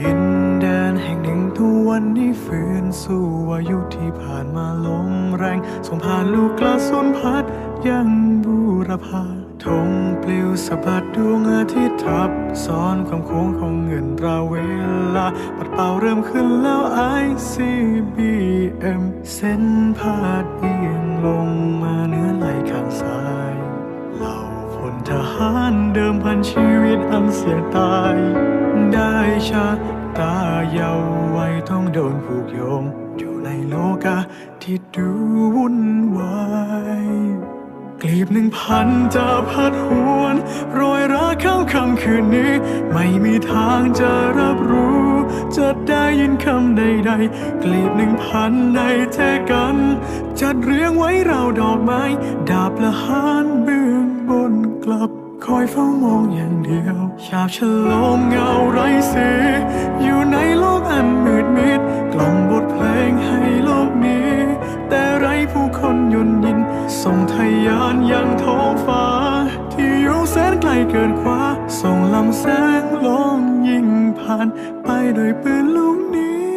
ดินแดนแห่งหนึ่งทุกวันนี้ฟื้นสู่อายุที่ผ่านมาลมแรงส่งผ่านลูกกระสุนพัดยังบูรพาธงปลิวสะบัดดวงอาทิตย์ทับซ้อนความโค้งของเงินตราเวลา ปัดเป่าเริ่มขึ้นแล้ว ICBM เส้นพาดเอีย ทหารเดิมพันชีวิตอันเสี่ยงตาย ได้ชะตาเยาว์ไว้ต้องโดนผูกโยง อยู่ในโลกาที่ดูวุ่นวายกลีบหนึ่งพันจะพัดหวนโรยราเข้าคำคืนนี้ ไม่มีทางจะรับรู้ จะได้ยินคำใดๆ กลีบหนึ่งพันในแจกัน จัดเรียงไว้เราดอกไม้ ดาบละหานเบื ลับ คอยเฝ้ามองอย่างเดียวฉาบฉลมเงาไร้สีอยู่ในโลกอันมืดมิด กล่อมบทเพลงให้โลกนี้ แต่ไรผู้คนยนยิน ส่งทยานยังท้องฟ้า ที่อยู่แสนไกลเกินกว่าส่งลำแสงลงยิงผ่าน ไปโดยปืนลูกนี้